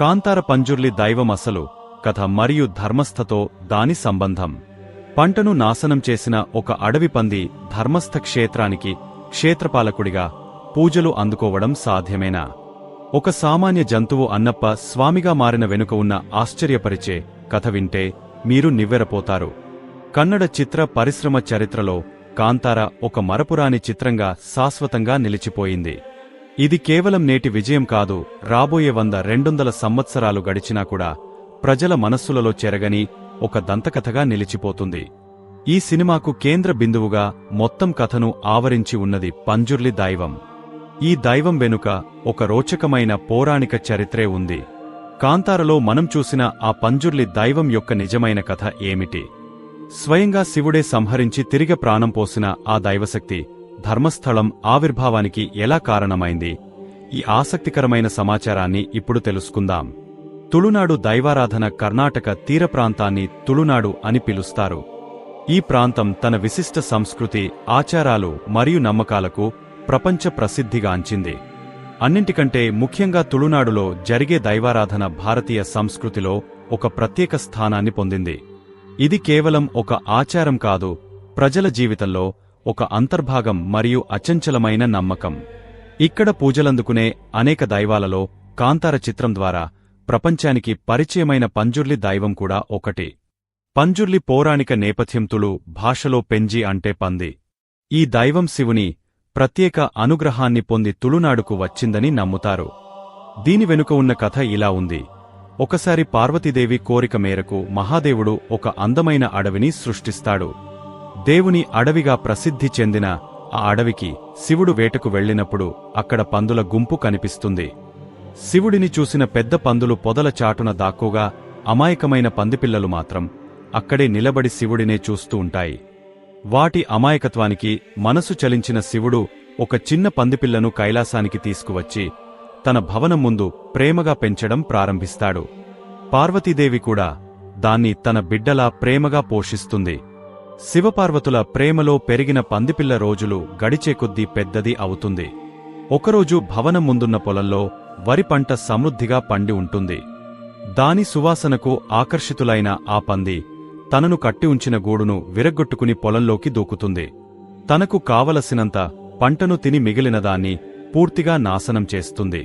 కాంతార పంజుర్లి దైవం అసలు కథ మరియు ధర్మస్థతో దాని సంబంధం. పంటను నాశనం చేసిన ఒక అడవి పంది ధర్మస్థ క్షేత్రానికి క్షేత్రపాలకుడిగా పూజలు అందుకోవడం సాధ్యమేనా? ఒక సామాన్య జంతువు అన్నప్ప స్వామిగా మారిన వెనుక ఉన్న ఆశ్చర్యపరిచే కథ వింటే మీరు నివ్వెరపోతారు. కన్నడ చిత్ర పరిశ్రమ చరిత్రలో కాంతార ఒక మరపురాని చిత్రంగా శాశ్వతంగా నిలిచిపోయింది. ఇది కేవలం నేటి విజయం కాదు రాబోయే వంద రెండొందల సంవత్సరాలు గడిచినా కూడా ప్రజల మనస్సులలో చెరగని ఒక దంతకథగా నిలిచిపోతుంది. ఈ సినిమాకు కేంద్ర బిందువుగా మొత్తం కథను ఆవరించి ఉన్నది పంజుర్లి దైవం. ఈ దైవం వెనుక ఒక రోచకమైన పౌరాణిక చరిత్రే ఉంది. కాంతారలో మనం చూసిన ఆ పంజుర్లి దైవం యొక్క నిజమైన కథ ఏమిటి? స్వయంగా శివుడే సంహరించి తిరిగి ప్రాణం పోసిన ఆ దైవశక్తి ధర్మస్థలం ఆవిర్భావానికి ఎలా కారణమైంది? ఈ ఆసక్తికరమైన సమాచారాన్ని ఇప్పుడు తెలుసుకుందాం. తుళునాడు దైవారాధన కర్ణాటక తీర ప్రాంతాన్ని తుళునాడు అని పిలుస్తారు. ఈ ప్రాంతం తన విశిష్ట సంస్కృతి ఆచారాలు మరియు నమ్మకాలకు ప్రపంచ ప్రసిద్ధిగాంచింది అన్నింటికంటే ముఖ్యంగా తుళునాడులో జరిగే దైవారాధన భారతీయ సంస్కృతిలో ఒక ప్రత్యేక స్థానాన్ని పొందింది. ఇది కేవలం ఒక ఆచారం కాదు ప్రజల జీవితంలో ఒక అంతర్భాగం మరియు అచంచలమైన నమ్మకం. ఇక్కడ పూజలందుకునే అనేక దైవాలలో కాంతార చిత్రం ద్వారా ప్రపంచానికి పరిచయమైన పంజుర్లి దైవం కూడా ఒకటి. పంజుర్లి పౌరాణిక నేపథ్యంతుడు భాషలో పెంజి అంటే పంది. ఈ దైవం శివుని ప్రత్యేక అనుగ్రహాన్ని పొంది తుళునాడుకు వచ్చిందని నమ్ముతారు. దీని వెనుక ఉన్న కథ ఇలా ఉంది. ఒకసారి పార్వతీదేవి కోరిక మేరకు మహాదేవుడు ఒక అందమైన అడవిని సృష్టిస్తాడు. దేవుని అడవిగా ప్రసిద్ధి చెందిన ఆ అడవికి శివుడు వేటకు వెళ్ళినప్పుడు అక్కడ పందుల గుంపు కనిపిస్తుంది. శివుడిని చూసిన పెద్ద పందులు పొదల చాటున దాక్కుగా అమాయకమైన పందిపిల్లలు మాత్రం అక్కడే నిలబడి శివుడినే చూస్తూ ఉంటాయి. వాటి అమాయకత్వానికి మనసు చలించిన శివుడు ఒక చిన్న పందిపిల్లను కైలాసానికి తీసుకువచ్చి తన భవనం ముందు ప్రేమగా పెంచడం ప్రారంభిస్తాడు. పార్వతీదేవి కూడా దాన్ని తన బిడ్డలా ప్రేమగా పోషిస్తుంది. శివపార్వతుల ప్రేమలో పెరిగిన పందిపిల్ల రోజులు గడిచే కొద్దీ పెద్దది అవుతుంది. ఒకరోజు భవనం ముందున్న పొలంలో వరి పంట సమృద్ధిగా పండి ఉంటుంది. దాని సువాసనకు ఆకర్షితులైన ఆ పంది తనను కట్టి ఉంచిన గూడును విరగ్గొట్టుకుని పొలంలోకి దూకుతుంది. తనకు కావలసినంత పంటను తిని మిగిలినదాన్ని పూర్తిగా నాశనం చేస్తుంది.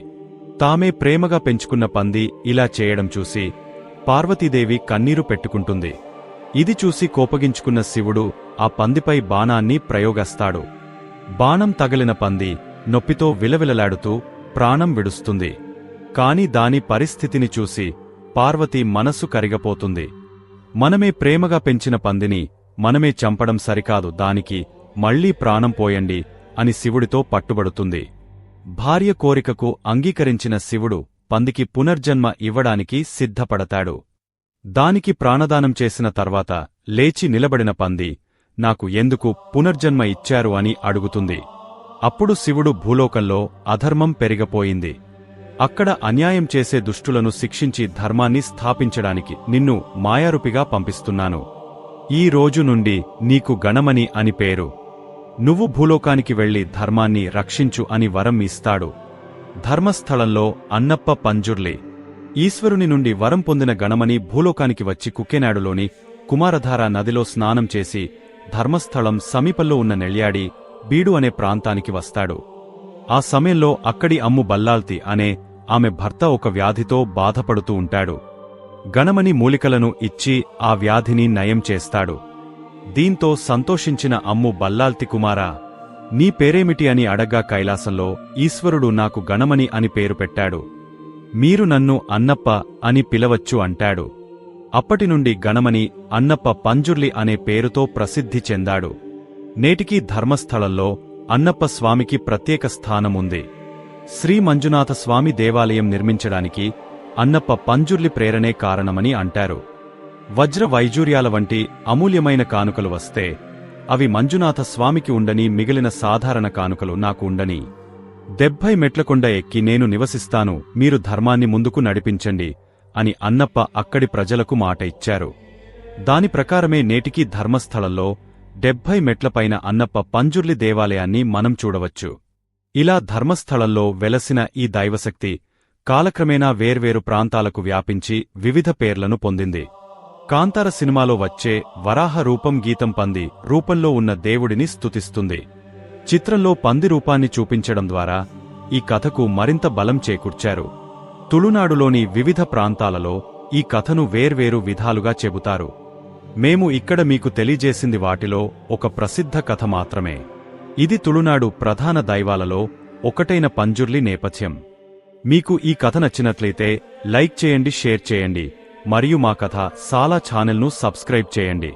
తామే ప్రేమగా పెంచుకున్న పంది ఇలా చేయడం చూసి పార్వతీదేవి కన్నీరు పెట్టుకుంటుంది. ఇది చూసి కోపగించుకున్న శివుడు ఆ పందిపై బాణాన్ని ప్రయోగస్తాడు. బాణం తగిలిన పంది నొప్పితో విలవిలలాడుతూ ప్రాణం విడుస్తుంది. కాని దాని పరిస్థితిని చూసి పార్వతి మనసు కరిగపోతుంది. మనమే ప్రేమగా పెంచిన పందిని మనమే చంపడం సరికాదు దానికి మళ్ళీ ప్రాణం పోయండి అని శివుడితో పట్టుబడుతుంది. భార్య కోరికకు అంగీకరించిన శివుడు పందికి పునర్జన్మ ఇవ్వడానికి సిద్ధపడతాడు. దానికి ప్రాణదానం చేసిన తర్వాత లేచి నిలబడిన పంది నాకు ఎందుకు పునర్జన్మ ఇచ్చారు అని అడుగుతుంది. అప్పుడు శివుడు భూలోకంలో అధర్మం పెరిగపోయింది. అక్కడ అన్యాయం చేసే దుష్టులను శిక్షించి ధర్మాన్ని స్థాపించడానికి నిన్ను మాయారూపిగా పంపిస్తున్నాను. ఈ రోజు నుండి నీకు గణమని అని పేరు. నువ్వు భూలోకానికి వెళ్ళి ధర్మాన్ని రక్షించు అని వరం ఇస్తాడు. ధర్మస్థలంలో అన్నప్ప పంజుర్లి. ఈశ్వరుని నుండి వరం పొందిన గణమని భూలోకానికి వచ్చి కుక్కెనాడులోని కుమారధార నదిలో స్నానం చేసి ధర్మస్థలం సమీపంలో ఉన్న నెళ్యాడి బీడు అనే ప్రాంతానికి వస్తాడు. ఆ సమయంలో అక్కడి అమ్ము బల్లాల్తి అనే ఆమె భర్త ఒక వ్యాధితో బాధపడుతూ ఉంటాడు. గణమని మూలికలను ఇచ్చి ఆ వ్యాధిని నయం చేస్తాడు. దీంతో సంతోషించిన అమ్ము బల్లాల్తి కుమారా నీ పేరేమిటి అని అడగ్గా కైలాసంలో ఈశ్వరుడు నాకు గణమని అని పేరు పెట్టాడు. మీరు నన్ను అన్నప్ప అని పిలవచ్చు అంటాడు. అప్పటినుండి గణమని అన్నప్ప పంజుర్లి అనే పేరుతో ప్రసిద్ధి చెందాడు. నేటికీ ధర్మస్థలంలో అన్నప్ప స్వామికి ప్రత్యేక స్థానముంది. శ్రీ మంజునాథస్వామి దేవాలయం నిర్మించడానికి అన్నప్ప పంజుర్లి ప్రేరణే కారణమని అంటారు. వజ్ర వైజూర్యాల వంటి అమూల్యమైన కానుకలు వస్తే అవి మంజునాథ స్వామికి ఉండని మిగిలిన సాధారణ కానుకలు నాకు ఉండని. దెబ్బై మెట్లకొండ ఎక్కి నేను నివసిస్తాను మీరు ధర్మాన్ని ముందుకు నడిపించండి అని అన్నప్ప అక్కడి ప్రజలకు మాట ఇచ్చారు. దాని ప్రకారమే నేటికీ ధర్మస్థలంలో డెబ్భై మెట్లపైన అన్నప్ప పంజుర్లి దేవాలయాన్ని మనం చూడవచ్చు. ఇలా ధర్మస్థలంలో వెలసిన ఈ దైవశక్తి కాలక్రమేణా వేర్వేరు ప్రాంతాలకు వ్యాపించి వివిధ పేర్లను పొందింది. కాంతార సినిమాలో వచ్చే వరాహ రూపం గీతం పంది రూపంలో ఉన్న దేవుడిని స్తుతిస్తుంది. చిత్రంలో పంది రూపాన్ని చూపించడం ద్వారా ఈ కథకు మరింత బలం చేకూర్చారు. తుళునాడులోని వివిధ ప్రాంతాలలో ఈ కథను వేర్వేరు విధాలుగా చెబుతారు. మేము ఇక్కడ మీకు తెలియజేసింది వాటిలో ఒక ప్రసిద్ధ కథ మాత్రమే. ఇది తుళునాడు ప్రధాన దైవాలలో ఒకటైన పంజుర్లి నేపథ్యం. మీకు ఈ కథ నచ్చినట్లయితే లైక్ చేయండి షేర్ చేయండి మరియు మా కథ సాలా ఛానల్ను సబ్స్క్రైబ్ చేయండి.